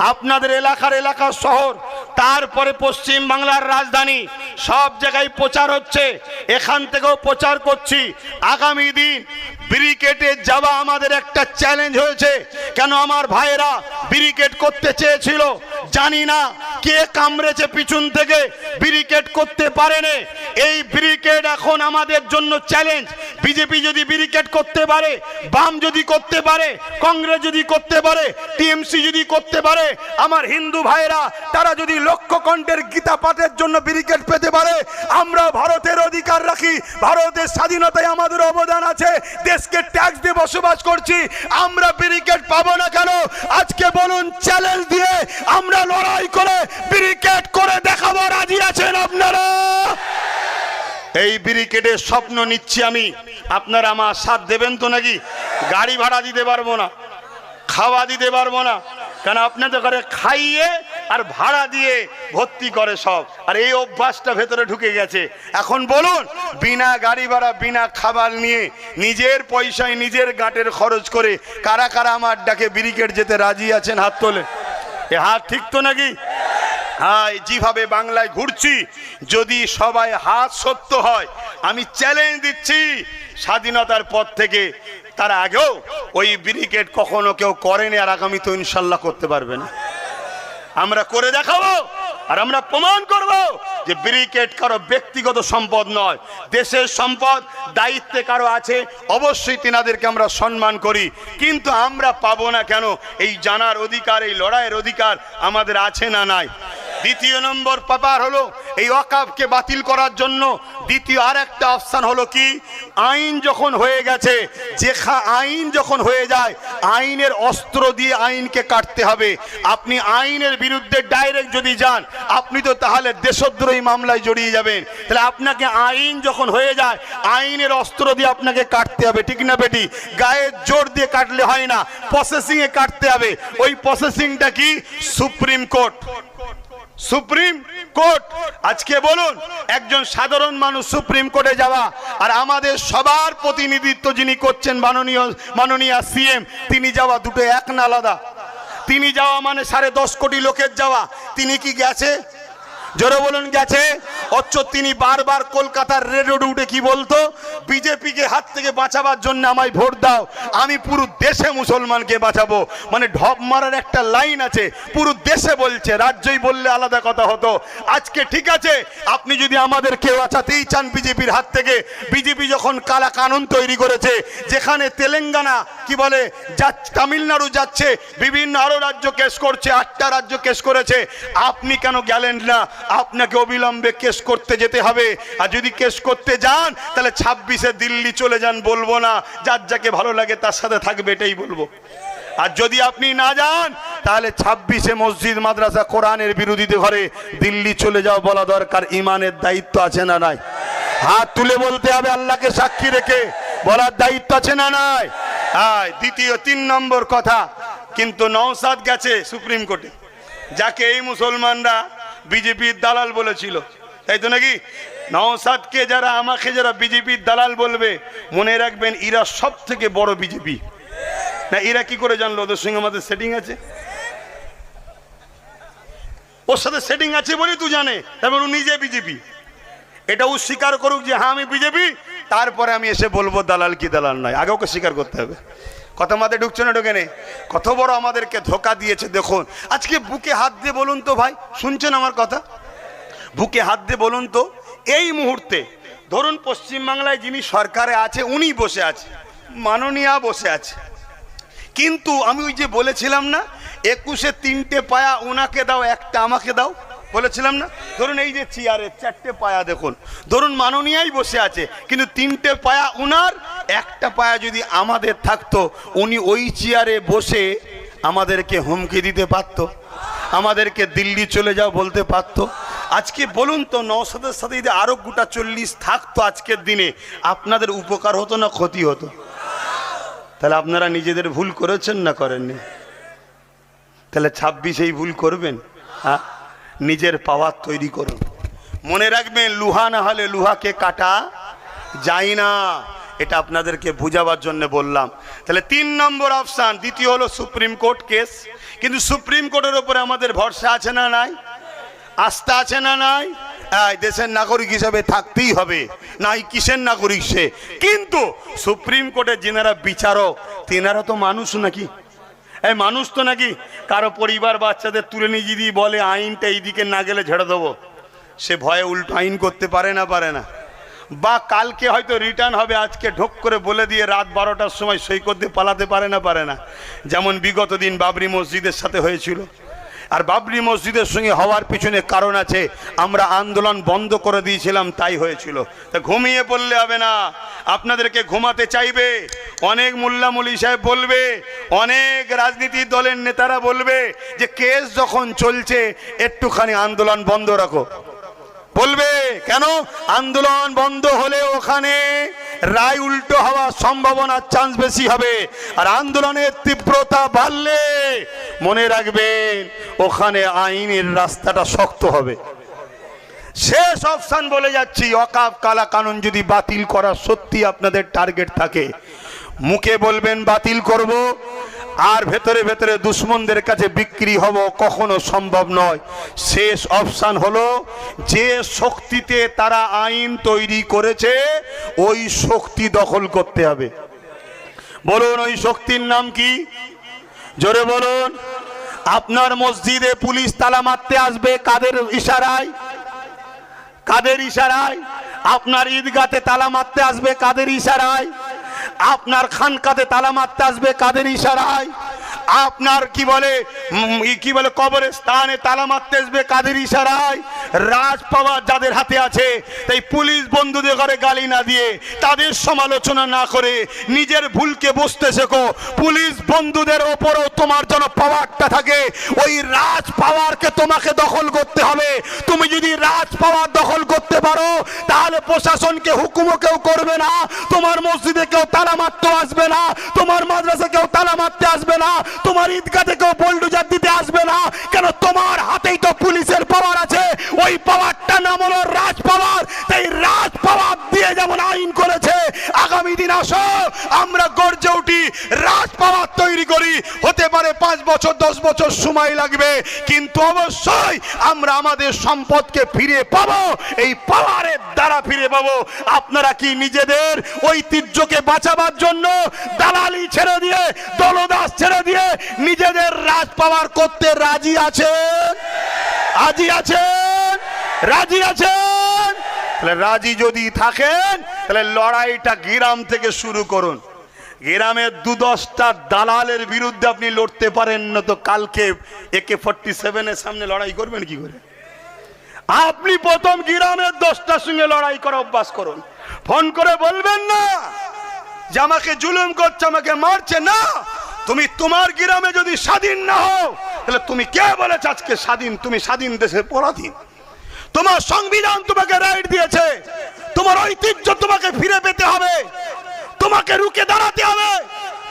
আপনাদের এলাকার এলাকার শহর, তারপরে পশ্চিম বাংলার রাজধানী, সব জায়গায় প্রচার হচ্ছে। এখান থেকেও প্রচার করছি। আগামী দিন ব্রিকেটে যাওয়া আমাদের একটা চ্যালেঞ্জ হয়েছে। কেন আমার ভাইয়েরা ব্রিকেট করতে চেয়েছিল? জানি না কে কামড়েছে পিছন থেকে। ব্রিকেট করতে পারেনি। এই ব্রিকেট এখন আমাদের জন্য চ্যালেঞ্জ। বিজেপি যদি ব্রিকেট করতে পারে, বাম যদি করতে পারে, কংগ্রেস যদি করতে পারে, টিএমসি যদি করতে পারে, আমার হিন্দু ভাইয়েরা, তারা যদি লক্ষ্য কণ্ঠের গীতা পাঠের জন্য ব্রিকেট পেতে পারে, আমরা ভারতের অধিকার রাখি, ভারতের স্বাধীনতায় আমাদের অবদান আছে, দেশকে ট্যাক্স দিয়ে বসবাস করছি, আমরা ব্রিকেট পাবো না কেন? আজকে বলুন চ্যালেঞ্জ দিয়ে আমরা লড়াই করে ব্রিকেট করে দেখাবো রাজি আছেন আপনারা এই ব্রিকেটের স্বপ্ন নিচ্ছি আমি। আপনারা আমার সাথ দেবেন তো নাকি? গাড়ি ভাড়া দিতে পারব না, খাওয়া দিতে পারব না। কেন আপনাদের ঘরে খাইয়ে আর ভাড়া দিয়ে ভর্তি করে সব। আর এই অভ্যাসটা ভেতরে ঢুকে গেছে। এখন বলুন, বিনা গাড়ি ভাড়া, বিনা খাবার নিয়ে নিজের পয়সায় নিজের গাঁটের খরচ করে কারা কারা আমার ডাকে ব্রিকেট যেতে রাজি আছেন হাত তোলে এ হাত ঠিক তো নাকি? হ্যাঁ যেভাবে বাংলায় ঘুরছি, যদি সবাই হাত সত্য হয়, আমি চ্যালেঞ্জ দিচ্ছি। স্বাধীনতার পর থেকে তার আগেও ওই ব্রিকেট কখনো কেউ করেনি, আর আগামী তো ইনশাল্লাহ করতে পারবে না। আমরা করে দেখাবো, আর আমরা প্রমাণ করব যে ব্রিকেট কারও ব্যক্তিগত সম্পদ নয়, দেশের সম্পদ, দায়িত্বে কারও আছে, অবশ্যই তিনাদেরকে আমরা সম্মান করি। কিন্তু আমরা পাবো না কেন? এই জানার অধিকার, এই লড়াইয়ের অধিকার আমাদের আছে না নাই? দ্বিতীয় নম্বর ব্যাপার হলো, এই অকাবকে বাতিল করার জন্য দ্বিতীয় আর একটা অপশান হলো কি? আইন যখন হয়ে গেছে, যেখা আইন যখন হয়ে যায়, আইনের অস্ত্র দিয়ে আইনকে কাটতে হবে। আপনি আইনের বিরুদ্ধে ডাইরেক্ট যদি যান, আপনি তো তাহলে দেশদ্রোহী মামলায় জড়িয়ে যাবেন। তাহলে আপনাকে আইন যখন হয়ে যায়, আইনের অস্ত্র দিয়ে আপনাকে কাটতে হবে, ঠিক না বেটি? গায়ের জোর দিয়ে কাটলে হয় না প্রসেসিংয়ে কাটতে হবে। ওই প্রসেসিংটা কি? Supreme court. সুপ্রিম কোর্ট, আজকে বলুন, একজন সাধারণ মানুষ সুপ্রিম কোর্টে যাওয়া আর আমাদের সবার প্রতিনিধিত্ব যিনি করছেন মাননীয় মাননীয় সিএম, তিনি যাওয়া দুটো এক না আলাদা। তিনি যাওয়া মানে সাড়ে দশ কোটি লোকের যাওয়া। তিনি কি গেছে? জোরে বলুন, গেছে? অথচ তিনি বারবার কলকাতার রেড রোডে উঠে কি বলতো? বিজেপিকে হাত থেকে বাঁচাবার জন্য আমায় ভোট দাও। আমি পুরো দেশে মুসলমানকে বাঁচাবো। মানে ঢপ মারার একটা লাইন আছে। পুরো দেশে বলছে, রাজ্যই বললে আলাদা কথা হতো। আজকে ঠিক আছে, আপনি যদি আমাদের কেউ বাঁচাতেই চান বিজেপির হাত থেকে, বিজেপি যখন কালা কানুন তৈরি করেছে, যেখানে তেলেঙ্গানা, কি বলে যা তামিলনাড়ু যাচ্ছে, বিভিন্ন আরও রাজ্য কেস করছে, আটটা রাজ্য কেস করেছে। আপনি কেন গেলেন না? আপনাকে অবিলম্বে কেস করতে যেতে হবে। আর যদি কেস করতে যান, তাহলে ছাব্বিশে দিল্লি চলে যান, বলব না। যার যাকে ভালো লাগে, তার সাথে থাকবে, এটাই বলব। আর যদি আপনি না যান, তাহলে ছাব্বিশে মসজিদ, মাদ্রাসা, কোরআনের বিরোধীতে ঘরে দিল্লি চলে যাও বলা দরকার। ইমানের দায়িত্ব আছে না নাই? হাত তুলে বলতে হবে আল্লাহকে সাক্ষী রেখে। বলার দায়িত্ব আছে না নাই? হ্যাঁ দ্বিতীয়, তিন নম্বর কথা। কিন্তু নওসাদ গেছে সুপ্রিম কোর্টে। যাকে এই মুসলমানরা বিজেপির দালাল বলেছিল। তাই তো নাকি? নওসাদকে যারা আমাকে যারা বিজেপির দালাল বলবে, মনে রাখবেন এরা সব থেকে বড় বিজেপি না, এরা কি করে জানলো? ওদের সঙ্গে আমাদের সেটিং আছে। ওর সাথে সেটিং আছে বলেই তুই জানে। তারপর ও নিজে বিজেপি এটা ও স্বীকার করুক যে হ্যাঁ আমি বিজেপি তারপরে আমি এসে বলব, দালাল কি দালাল নয়? আগে ওকে স্বীকার করতে হবে। কথা মাথায় ঢুকছে না ঢুকে কত বড় আমাদেরকে ধোকা দিয়েছে, দেখুন। আজকে বুকে হাত দিয়ে বলুন তো ভাই, শুনছেন আমার কথা? বুকে হাত দিয়ে বলুন তো, এই মুহূর্তে ধরুন পশ্চিমবাংলায় যিনি সরকারে আছে, উনি বসে আছে, মাননীয়া বসে আছে। কিন্তু আমি ওই যে বলেছিলাম না, একুশে তিনটে পায়া ওনাকে দাও, একটা আমাকে দাও, বলেছিলাম না? ধরুন এই যে চেয়ারে চারটে পায়া দেখুন, ধরুন মাননীয়াই বসে আছে, কিন্তু তিনটে পায়া উনার, একটা পায়া যদি আমাদের থাকতো, উনি ওই চেয়ারে বসে আমাদেরকে হুমকি দিতে পারতো, আমাদেরকে দিল্লি চলে যাও বলতে পারতো আজকে বলুন তো নওসাদের সাথে যদি আরও গোটা চল্লিশ থাকতো আজকের দিনে, আপনাদের উপকার হতো না ক্ষতি হতো? তাহলে আপনারা নিজেদের ভুল করেছেন না করেননি? তাহলে ছাব্বিশেই ভুল করবেন? হ্যাঁ নিজের পাওয়ার তৈরি করুন। মনে রাখবেন, লুহা না হলে লুহাকে কাটা যায় না। এটা আপনাদেরকে বুঝাবার জন্য বললাম। তাহলে তিন নম্বর অপশান, দ্বিতীয় হলো সুপ্রিম কোর্ট কেস। কিন্তু সুপ্রিম কোর্টের ওপরে আমাদের ভরসা আছে না নাই? আস্থা আছে না নাই? দেশের নাগরিক হিসাবে থাকতেই হবে। নাই, কিসের নাগরিক সে? কিন্তু সুপ্রিম কোর্টের যেনারা বিচারক, তেনারা তো মানুষ নাকি? এই মানুষ তো নাকি? কারও পরিবার বাচ্চাদের তুলে নিয়ে যদি বলে আইনটা এইদিকে না গেলে ঝেড়ে দেবো। সে ভয়ে উল্টো আইন করতে পারে না পারে না। বা কালকে হয়তো রিটার্ন হবে, আজকে ঢোক করে বলে দিয়ে রাত বারোটার সময় সৈকত দিয়ে পালাতে পারে না পারে না। যেমন বিগত দিন বাবরি মসজিদের সাথে হয়েছিল। আর বাবরি মসজিদের সঙ্গে হওয়ার পিছনে কারণ আছে। আমরা আন্দোলন বন্ধ করে দিয়েছিলাম, তাই হয়েছিল। তা ঘুমিয়ে পড়লে হবে না। আপনাদেরকে ঘুমাতে চাইবে। অনেক মোল্লা মুলি সাহেব বলবে, অনেক রাজনীতি দলের নেতারা বলবে যে কেস যখন চলছে, একটুখানি আন্দোলন বন্ধ রাখো। বলবে, কেন? আন্দোলন বন্ধ হলে ওখানে রায় উল্টো হওয়ার সম্ভাবনার চান্স বেশি হবে। আর আন্দোলনের তীব্রতা বাড়লে মনে রাখবেন, ওখানে আইনের রাস্তাটা শক্ত হবে। শেষ অপশান বলে যাচ্ছি, অকাপ কালা কানুন যদি বাতিল করা সত্যি আপনাদের টার্গেট থাকে, মুখে বলবেন বাতিল করব, আর ভেতরে ভেতরে দুশ্মনদের কাছে বিক্রি হব কখনো সম্ভব নয়। শেষ অপশান হলো, যে শক্তিতে তারা আইন তৈরি করেছে, ওই শক্তি দখল করতে হবে। বলুন, ওই শক্তির নাম কি? জোরে বলুন, আপনার মসজিদে পুলিশ তালা মারতে আসবে কাদের ইশারায়? কাদের ইশারায়? আপনার ঈদগাতে তালা মারতে আসবে কাদের ইশারায়? আপনার খানকাতে তালা মারতে আসবে কাদের ইশারায়? আপনার কি বলে কি বলে কবরের স্থানে তালা মারতে আসবে কাদের ইশারায়? রাজ পাওয়ার যাদের হাতে আছে, তাই পুলিশ বন্ধুদের ঘরে গালি না দিয়ে তাদের সমালোচনা না করে নিজের ভুলকে বসতে শেখো। পুলিশ বন্ধুদের ওপরও তোমার যেন পাওয়ারটা থাকে, ওই রাজ পাওয়ারকে তোমাকে দখল করতে হবে। তুমি যদি রাজ পাওয়ার দখল করতে পারো, তাহলে প্রশাসনকে হুকুমও কেউ করবে না, তোমার মসজিদে কেউ তালা মারতে আসবে না, তোমার মাদ্রাসা কেউ তালা মারতে আসবে না তোমার ঈদগা থেকেও বোল্ডুজার দিতে আসবে না। কেন তোমার হাতেই তো পুলিশের পাওয়ার আছে। ওই পাওয়ারটা নাম হলো রাজ পাওয়ার তাই রাজ পাওয়ার যেমন আইন করেছে, আগামী দিন আসো, আমরা গর্জে উঠি রাজ পাওয়ার তৈরি করি। হতে পারে পাঁচ বছর, দশ বছর সময় লাগবে, কিন্তু অবশ্যই আমরা আমাদের সম্পদকে ফিরে পাবো, এই পাওয়ারের দ্বারা ফিরে পাবো। আপনারা কি নিজেদের ঐতিহ্যকে বাঁচাবার জন্য দালালি ছেড়ে দিয়ে, দলদাস ছেড়ে দিয়ে নিজেদের রাজ পাওয়ার করতে রাজি আছেন? রাজি আছেন? রাজি আছেন? তাহলে রাজি যদি থাকেন, তাহলে লড়াইটা গ্রাম থেকে শুরু করুন। গ্রামের দু দশটা দালালের বিরুদ্ধে আপনি লড়তে পারেন না তো কালকে একে ফর্টি সেভেনের সামনে লড়াই করবেন কি করে? আপনি প্রথম গ্রামের দশটার সঙ্গে লড়াই করা অভ্যাস করুন। ফোন করে বলবেন না যে আমাকে জুলুম করছে, আমাকে মারছে। না, তুমি তোমার গ্রামে যদি স্বাধীন না হও, তাহলে তুমি কে বলেছ আজকে স্বাধীন? তুমি স্বাধীন দেশের পরাধীন। তোমার সংবিধান তোমাকে রাইট দিয়েছে। তোমার ঐতিহ্য তোমাকে ফিরে পেতে হবে। তোমাকে রুকে দাঁড়াতে হবে।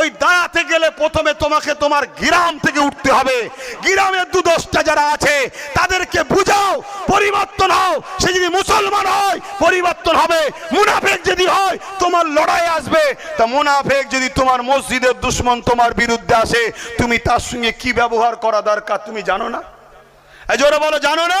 ওই দাঁড়াতে গেলে প্রথমে তোমাকে তোমার গ্রাম থেকে উঠতে হবে। গ্রামের দু দশটা যারা আছে, তাদেরকে বুঝাও, পরিবর্তন হও। সে যদি মুসলমান হয়, পরিবর্তন হবে। মুনাফেক যদি হয়, তোমার লড়াই আসবে। তা মুনাফেক যদি তোমার মসজিদের দুশ্মন তোমার বিরুদ্ধে আসে, তুমি তার সঙ্গে কি ব্যবহার করা দরকার তুমি জানো না? জোরে বলো, জানো না?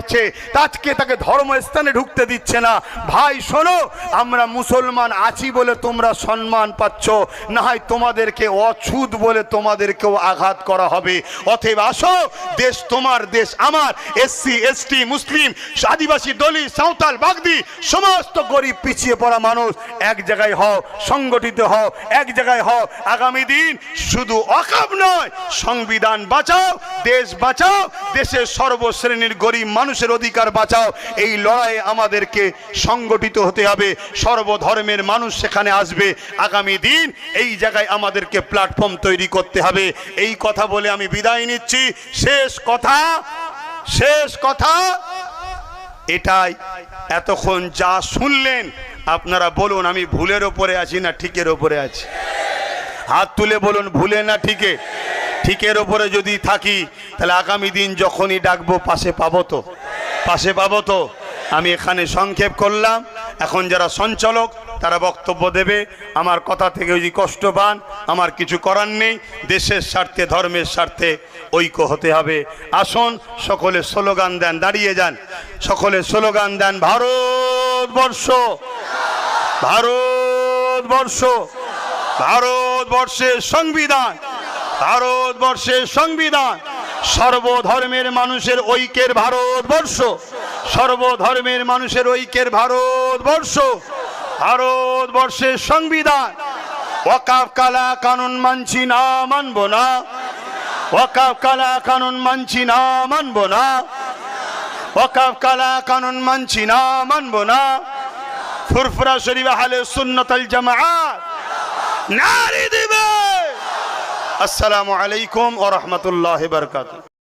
মারছে আজকে তাকে ধর্মস্থানে ঢুকতে দিচ্ছে না। ভাই, শোনো, আমরা মুসলমান আছি বলে তোমরা সম্মান পাচ্ছ না হয় তোমাদেরকে অছুত বলে তোমাদেরকেও আঘাত করা হবে। অতএব আসো, দেশ তোমার, দেশ আমার। এসসি, এসটি, মুসলিম, আদিবাসী দলি সাঁওতাল, বাগদি, সমস্ত গরিব, পিছিয়ে পড়া মানুষ, এক জায়গায় হও, সংগঠিত হও, এক জায়গায় হও। আগামী দিন শুধু অকাব নয়, সংবিধান বাঁচাও, দেশ বাঁচাও, দেশের সর্বশ্রেণীর গরিব মানুষের অধিকার বাঁচাও। এই লড়াইয়ে আমাদেরকে সংগঠিত হতে হবে। সর্বধর্মের মানুষ সেখানে আসবে। আগামী দিন এই জায়গায় আমাদেরকে প্ল্যাটফর্ম তৈরি করতে হবে। এই কথা বলে আমি বিদায় নিচ্ছি। শেষ কথা শেষ কথা, এটাই। এতক্ষণ যা শুনলেন, আপনারা বলুন, আমি ভুলের ওপরে আছি না ঠিকের ওপরে আছি? হাত তুলে বলুন, ভুলে না ঠিকে? ঠিকের ওপরে যদি থাকি, তাহলে আগামী দিন যখনই ডাকবো, পাশে পাবো তো? পাশে পাবো তো? আমি এখানে সংক্ষেপ করলাম। এখন যারা সঞ্চালক, তারা বক্তব্য দেবে। আমার কথা থেকে যদি কষ্ট পান, আমার কিছু করার নেই। দেশের স্বার্থে, ধর্মের স্বার্থে ঐক্য হতে হবে। আসুন, সকলে স্লোগান দেন, দাঁড়িয়ে যান। সকলে স্লোগান দেন, ভারতবর্ষ! ভারতবর্ষ! ভারতবর্ষের সংবিধান ভারতবর্ষের সংবিধান, সর্বধর্মের মানুষের ঐক্যের ভারতবর্ষ, সর্বধর্মের মানুষের ঐক্যের ভারতবর্ষ, ভারতবর্ষের সংবিধান। ওয়াকাফ কালা কানুন মানছি না, মানব না। ওয়াকাফ কালা কানুন মানছি না, মানব না। ওয়াকাফ কালা কানুন মানছি না, মানব না। ফুরফুরা শরীফ আহলে সুন্নতাল জামাআত। নারী দিবে আসসালামু আলাইকুম ও রহমতুল্লাহ বারাকাতুহু।